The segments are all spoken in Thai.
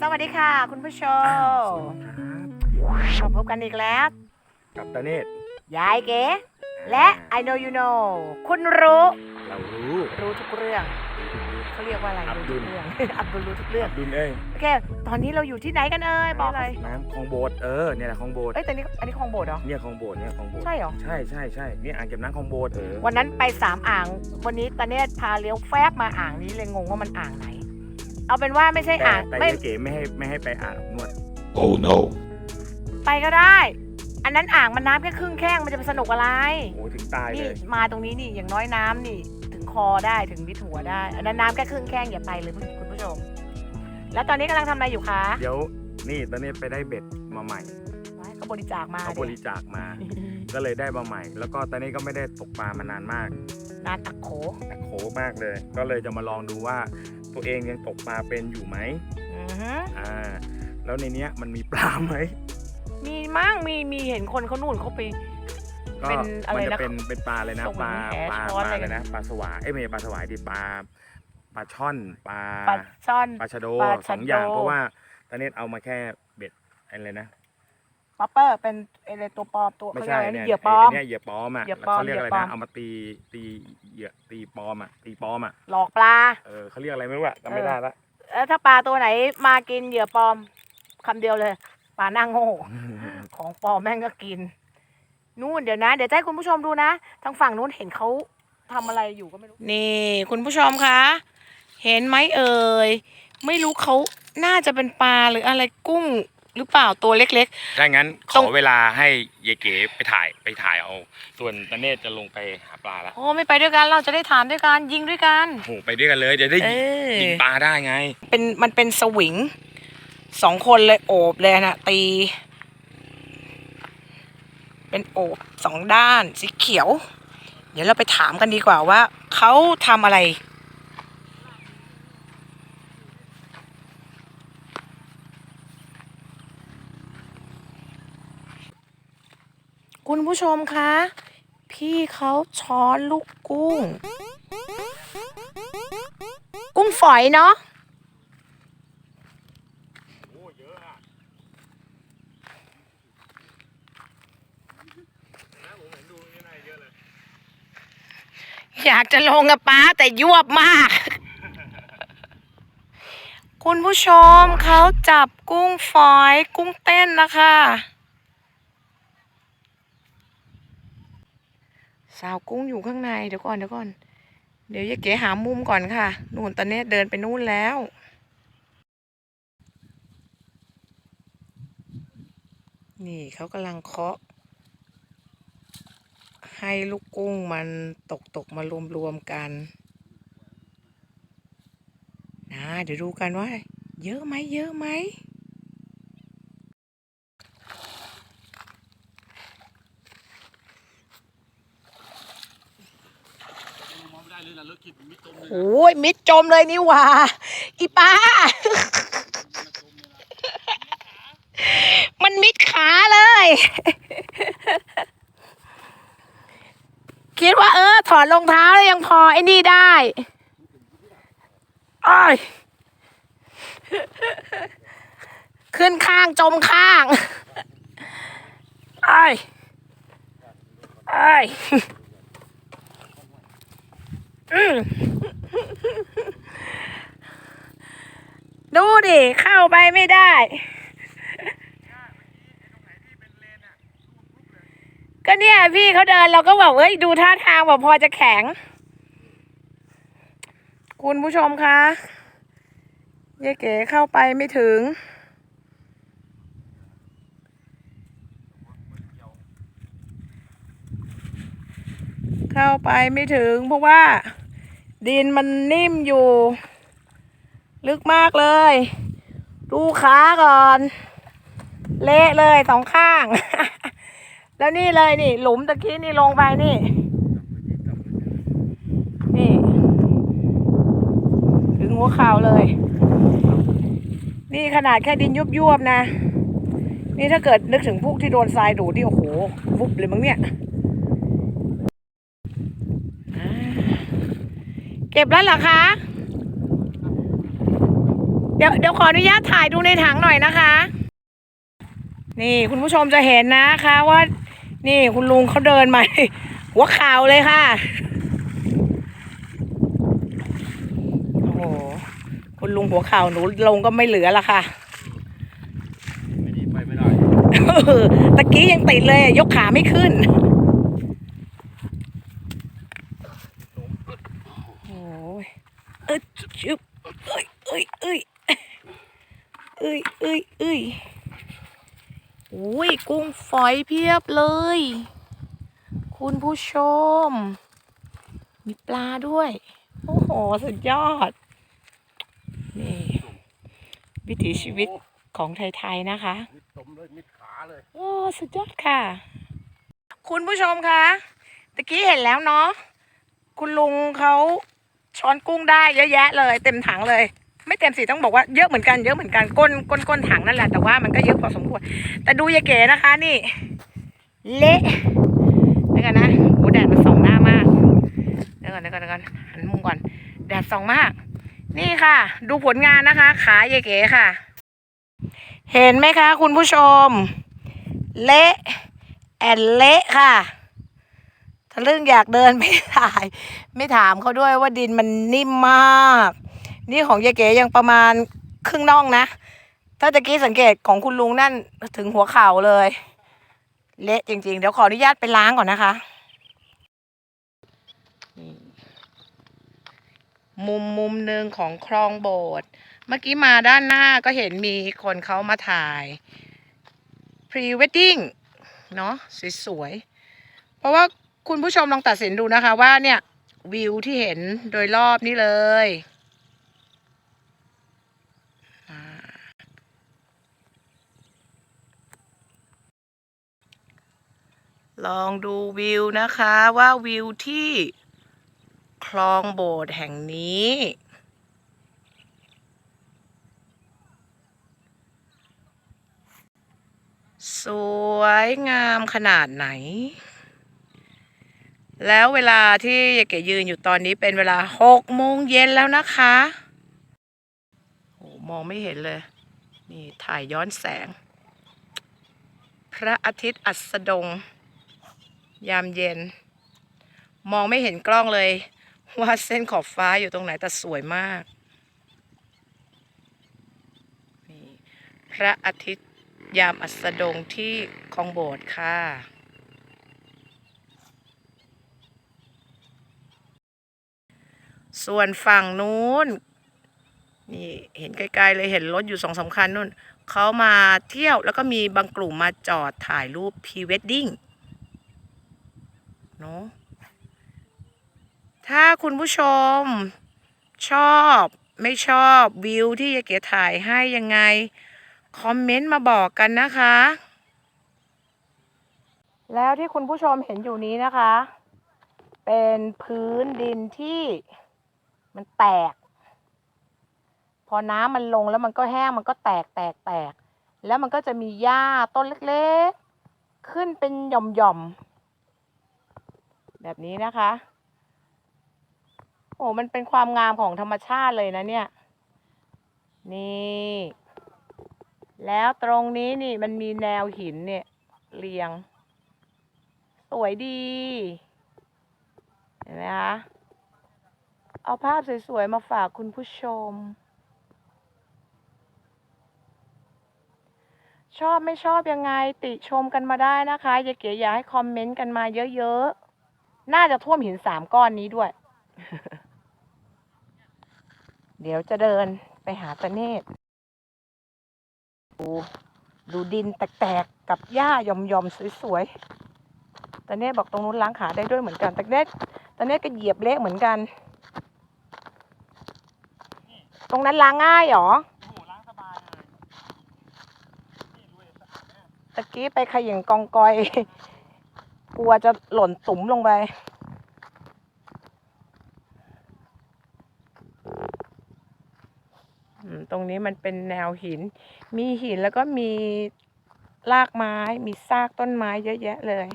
สวัสดีค่ะ คุณผู้ชอ้าวมสวัสดีครับมาพบกันอีกแล้วกับตาเนตรยายเก๋และ I know you know คุณรู้ เรารู้รู้ทุกเรื่องเขาเรียกว่าอะไรอับรู้ดุทุลกเรื่องอับดุลรู้ทุกเรื่องดุลเอ้ยโอเคตอนนี้เราอยู่ที่ไหนกันเอ่ยบอกเลยน้ำคลองโบสถ์เออเนี่ยแหละคลองโบสถ์เอ้ยแต่นี่อันนี้คลองโบสถ์เหรอเนี่ยคลองโบสถ์เนี่ยคลองโบสถ์ใช่เหรอใช่ใช่ใช่เนี่ยอ่างเก็บน้ำคลองโบสถ์เออวันนั้นไปสามอ่าง วันนี้ตาเนตพาเลี้ยวแฟบมาอ่างนี้เลยงงว่ามันอ่างไหน เอาเป็นว่าไม่ใช่แต่อ่างแต่ไม่ยายเก๋ไม่ให้ไม่ให้ไปอาบอบนวด Oh no. ไปก็ได้ อันนั้นอ่างมันน้ำแค่ครึ่งแข้งมันจะไปสนุกอะไร โอ้ถึงตายเลนี่ยมาตรงนี้นี่อย่างน้อยน้ำนี่ ถึงคอได้ถึงมิดหัวได้ อันนั้นน้ำแค่ครึ่งแข้งอย่าไปเลยคุณผู้ชม แล้วตอนนี้กำลังทำอะไรอยู่คะเดี๋ยวนี่ตาเนตรไปได้เบ็ดมาใหม่เขาบริจาคมาเขาบริจาคมา ก็เลยได้มาใหม่ แล้วก็ตอนนี้ก็ไม่ได้ตกปลามานานมากนานตักโขแต่โขมากเลย ก็เลยจะมาลองดูว่า ตัวเองยังตกปลาเป็นอยู่ไหมอือฮึอ่า แล้วในเนี้ยมันมีปลาไหมมีมั่งมีมีเห็นคนเขานู่นเขาไป ก็เป็นอะไรมัจะนะเป็นเป็นปลาอะไรนะส่งปลาแหปลาช้ปอนลาอะไรอะไรกันนะปลาสวายเอ้ยไม่ใช่ปลาสวายดิปลาปลาช่อนปลาปลาช่อน ปลาชะโดปลาสองชะโดอย่างเพราะว่าตอนนี้เอามาแค่เบ็ดอะไรนะ ป๊อปเปอร์เป็นอะไรตัวปลอมตัวไม่เขาเรียใช่กอะไรเนี่นะยเหยื่อปลอม ไเนี่ยเหยื่อปลอมอะเหยื่อแล้วปลอมเขาเรียกอะไรเหยื่อปลอนะมเอามาตีตีเหยื่อตีปลอมอะตีปลอมอะหลอกปลา เออเขาเรียกอะไรไม่รู้อะจำไม่ได้ละแล้วถ้าปลาตัวไหนมากินเหยื่อปลอมคำเดียวเลยปลาหน้าโง่ ของปลอมแม่งก็กิน นู่นเดี๋ยวนะ เดี๋ยวจะให้คุณผู้ชมดูนะ ทางฝั่งนู้นเห็นเขาทำอะไรอยู่ก็ไม่รู้ นี่คุณผู้ชมคะ เห็นไหมเอ่ย ไม่รู้เขาน่าจะเป็นปลาหรืออะไรกุ้ง หรือเปล่าตัวเล็ก ถ้างั้นขตรอง เวลาให้ยายเก๋ไปถ่ายไปถ่ายเอา ส่วนตาเนตจะลงไปหาปลาละๆโอ้ไม่ไปด้วยกันเราจะได้ถามด้วยกันยิงด้วยกัน โอ้โหไปด้วยกันเลยเดี๋ยวได้เออ ยิงปลาได้ไง เป็นมันเป็นสวิงสองคนเลยโอบเลยนะตี เป็นโอบสองด้านสีเขียว เดี๋ยวเราไปถามกันดีกว่าว่าเขาทำอะไร ผู้ชมคะ พี่เขาช้อนลูกกุ้ง กุ้งฝอยเนาะอยากจะลงกับป้าแต่ยวบมาก คุณผู้ชมเขาจับกุ้งฝอย กุ้งเต้นนะคะ สาวกุ้งอยู่ข้างในเดี๋ยวก่อนเดี๋ยวก่อน เดี๋ยวยายเก๋หามุมก่อนค่ะ นู่นตอนนี้เดินไปนู่นแล้วนี่เขากำลังเคาะ ให้ลูกกุ้งมันตกตกมารวมรวมๆกันนะเดี๋ยวดูกันว่า เยอะไหมเยอะไหม โอ้ยมิดจมเลยนี่หว่าอีป้า มันมิดขาเลย คิดว่าเออ ถอดรองเท้าแล้วยังพอไอ้นี่ได้อ้อยขึ้นข้างจมข้างอ้อยอ้อย ดูดิ เข้าไปไม่ได้ ก็เนี่ย พี่เขาเดินเราก็บอกเอ้ยดูท่าทางแบบพอจะแข็ง คุณผู้ชมคะยายเก๋เข้าไปไม่ถึง เข้าไปไม่ถึง เพราะว่า ดินมันนิ่มอยู่ ลึกมากเลย ดูขาก่อน เละเลยสองข้าง แล้วนี่เลยนี่ หลุมตะกี้นี่ลงไปนี่ นี่ ถึงหัวเข่าเลย นี่ขนาดแค่ดินยุบยวบๆนะ นี่ถ้าเกิดนึกถึงพวกที่โดนทรายดูดนี่โอ้โหวุบเลยมั้งเนี่ยอ่าเก็บแล้วเหรอคะ เดี๋ยวเดี๋ยวขออนุญาตถ่ายดูในถังหน่อยนะคะ นี่คุณผู้ชมจะเห็นนะคะว่า นี่คุณลุงเขาเดินมาหัวเข่าเลยค่ะ โอ้โห คุณลุงหัวเข่าหนูลงก็ไม่เหลือละค่ะ ไม่ดีไปไม่ได้ ตะกี้ยังติดเลยอะยกขาไม่ขึ้น โอ้ยเอ้ย ชึบเอ้ยเอ้ยเอ้ยเอ้ยเอ้ยเอ้ยอุ้ยกุ้งฝอยเพียบเลย คุณผู้ชม มีปลาด้วย โอ้โห สุดยอด นี่ วิถีชีวิตของไทย ๆ นะคะมิดสมเลยมิดขาเลยโอ้ สุดยอดค่ะ คุณผู้ชมคะตะกี้เห็นแล้วเนาะคุณลุงเขา ช้อนกุ้งได้เยอะแยะเลย เต็มถังเลย ไม่เต็มสิต้องบอกว่าเยอะเหมือนกันเยอะเหมือนกันก้นก้นก้นถังนั่นแหละแต่ว่ามันก็เยอะพอสมควรแต่ดูยายเก๋นะคะนี่ เละเดี๋ยวกันนะโอ้แดดมันส่องหน้ามากเดี๋ยวก่อนเดี๋ยวก่อนเดี๋ยวก่อนหันมุมก่อน แดดส่องมาก นี่ค่ะ ดูผลงานนะคะ ขายายเก๋ค่ะ เห็นไหมคะ คุณผู้ชม เละแอนเละค่ะ ทะลึ่งอยากเดินไม่ถ่าย ไม่ถามเขาด้วยว่าดินมันนิ่มมาก นี่ของยายเก๋ยังประมาณครึ่งน่องนะ ถ้าตะกี้สังเกตของคุณลุงนั่นถึงหัวเข่าเลย เละจริงๆ เดี๋ยวขออนุญาตไปล้างก่อนนะคะ มุมมุมหนึ่งของคลองโบสถ์เมื่อกี้มาด้านหน้าก็เห็นมีคนเขามาถ่ายพรีเวดดิ้งเนาะสวยๆเพราะว่า คุณผู้ชมลองตัดสินดูนะคะว่าเนี่ยวิวที่เห็นโดยรอบนี้เลยลองดูวิวนะคะว่าวิวที่คลองโบสถ์แห่งนี้ สวยงามขนาดไหน แล้วเวลาที่ยายเก๋ยืนอยู่ตอนนี้เป็นเวลาหกโมงเย็นแล้วนะคะโอ้มองไม่เห็นเลย นี่ถ่ายย้อนแสง พระอาทิตย์อัสดง ยามเย็น มองไม่เห็นกล้องเลย ว่าเส้นขอบฟ้าอยู่ตรงไหนแต่สวยมากนี่พระอาทิตย์ยามอัสดงที่คลองโบสถ์ค่ะ ส่วนฝั่งนู้นนี่เห็นไกลๆเลยเห็นรถอยู่สองสามคันนู่นเขามาเที่ยวแล้วก็มีบางกลุ่มมาจอดถ่ายรูปพรีเวดดิ้งเนาะถ้าคุณผู้ชมชอบไม่ชอบวิวที่ยายเก๋ถ่ายให้ยังไง คอมเมนต์มาบอกกันนะคะ แล้วที่คุณผู้ชมเห็นอยู่นี้นะคะ เป็นพื้นดินที่ มันแตก พอน้ำมันลงแล้วมันก็แห้งมันก็แตกแตกแตก แล้วมันก็จะมีหญ้าต้นเล็กๆ ขึ้นเป็นหย่อมๆ แบบนี้นะคะ โอ้มันเป็นความงามของธรรมชาติเลยนะเนี่ย นี่ แล้วตรงนี้นี่มันมีแนวหินเนี่ย เรียง สวยดี เห็นไหมคะ เอาภาพสวย ๆ มาฝากคุณผู้ชม ชอบไม่ชอบยังไงติชมกันมาได้นะคะอย่าเก๋อยากให้คอมเมนต์กันมาเยอะ ๆ น่าจะท่วมหินสามก้อนนี้ด้วย เดี๋ยวจะเดินไปหาตะเนตดูดูดินแตกๆกับหญ้าหย่อมๆสวยๆตะเนตบอกตรงนู้นล้างขาได้ด้วยเหมือนกันตะเนตตะเนตก็เหยียบเละเหมือนกัน ตรงนั้นล้างง่ายหรอโอ้ล้างสบายเลยนี่ดูดิสะอาดแน่ตะกี้ไปขย่งกองกอย กลัวจะหล่นตุ๋มลงไป ตรงนี้มันเป็นแนวหิน มีหินแล้วก็มีรากไม้ มีซากต้นไม้เยอะแยะเลย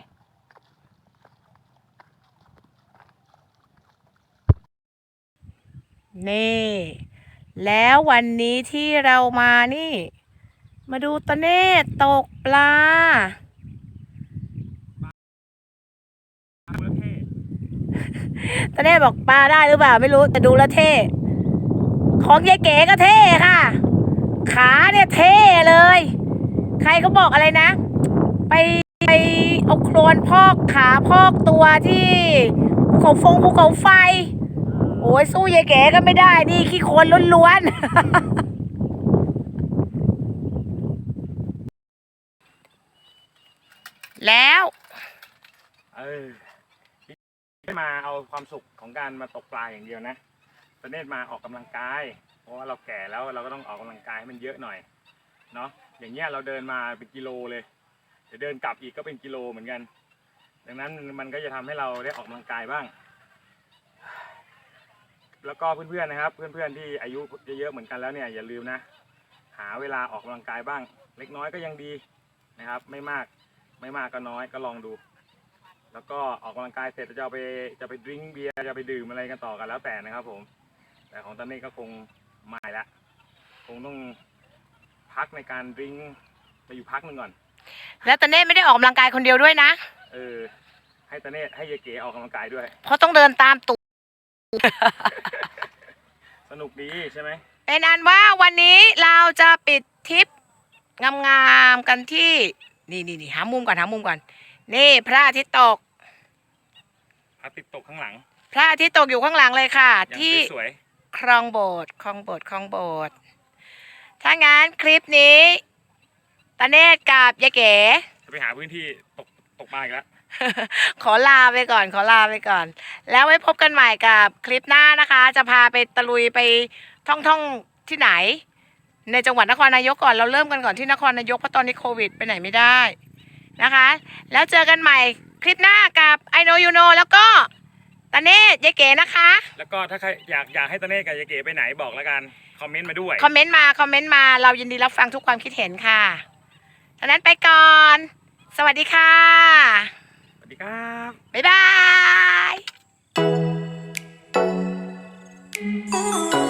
นี่ แล้ววันนี้ที่เรามานี่ มาดูตะเนศตกปลา ตะเนศบอกปลาได้หรือเปล่าไม่รู้แต่ดูแล้วเท่ ของยายเก๋ก็เท่ค่ะ ขาเนี่ยเท่เลย ใครก็บอกอะไรนะ ไปไปเอาโครนพอกขาพอกตัวที่ภูเขาฟงภูเขาไฟ โอ้ยสู้ยายเก๋ก็ไม่ได้ นี่ขี้โคลนล้วนๆ แล้วเออไม่มาเอาความสุขของการมาตกปลาอย่างเดียวนะตอนนี้มาออกกำลังกาย เพราะว่าเราแก่แล้วเราก็ต้องออกกำลังกายให้มันเยอะหน่อย เนาะ อย่างเงี้ยเราเดินมาเป็นกิโลเลย เดี๋ยวเดินกลับอีกก็เป็นกิโลเหมือนกัน ดังนั้นมันก็จะทำให้เราได้ออกกำลังกายบ้าง แล้วก็เพื่อนๆนะครับ เพื่อนๆที่อายุเยอะๆเหมือนกันแล้วเนี่ยอย่าลืมนะ หาเวลาออกกำลังกายบ้าง เล็กน้อยก็ยังดีนะครับ ไม่มากไม่มากก็น้อยก็ลองดู แล้วก็ออกกำลังกายเสร็จจะเอาไปจะไปดื่มเบียร์จะไปดื่มอะไรกันต่อกันแล้วแต่นะครับ ผม แต่ของตอนนี้ก็คงไม่ละคงต้องพักในการดื่มไปอยู่พักหนึ่งก่อน แล้วตะเนศไม่ได้ออกกำลังกายคนเดียวด้วยนะ เออให้ตาเนตให้ยายเก๋ออกกำลังกายด้วย เพราะต้องเดินตามตูด สนุกดีใช่ไหมเป็นอันว่าวันนี้เราจะปิดทริปงามๆกันที่ นี่นี่นี่หามุมก่อนหามุมก่อน นี่พระอาทิตย์ตก พระอาทิตย์ตกข้างหลัง พระอาทิตย์ตกอยู่ข้างหลังเลยค่ะ อย่างที่สวยคลองโบสถ์คลองโบสถ์คลองโบสถ์ถ้างั้นคลิปนี้ตาเนศกับยายเก๋ๆจะไปหาพื้นที่ตกตกปลาอีกแล้ว ขอลาไปก่อน ขอลาไปก่อน แล้วไว้พบกันใหม่กับคลิปหน้านะคะ จะพาไปตะลุยไปท่องท่องๆที่ไหน ในจังหวัดนครนายกก่อนเราเริ่มกันก่อนที่นครนายกเพราะตอนนี้โควิดไปไหนไม่ได้นะคะ แล้วเจอกันใหม่คลิปหน้ากับ I know you know แล้วก็ตาเนศยายเก๋นะคะ แล้วก็ถ้าใครอยากอยากให้ตาเนตกับยายเก๋ไปไหนบอกแล้วกันคอมเมนต์มาด้วยคอมเมนต์มาคอมเมนต์มาเรายินดีรับฟังทุกความคิดเห็นค่ะดังนั้นไปก่อน สวัสดีค่ะส วัสดีครับ บ๊ายบาย Oh.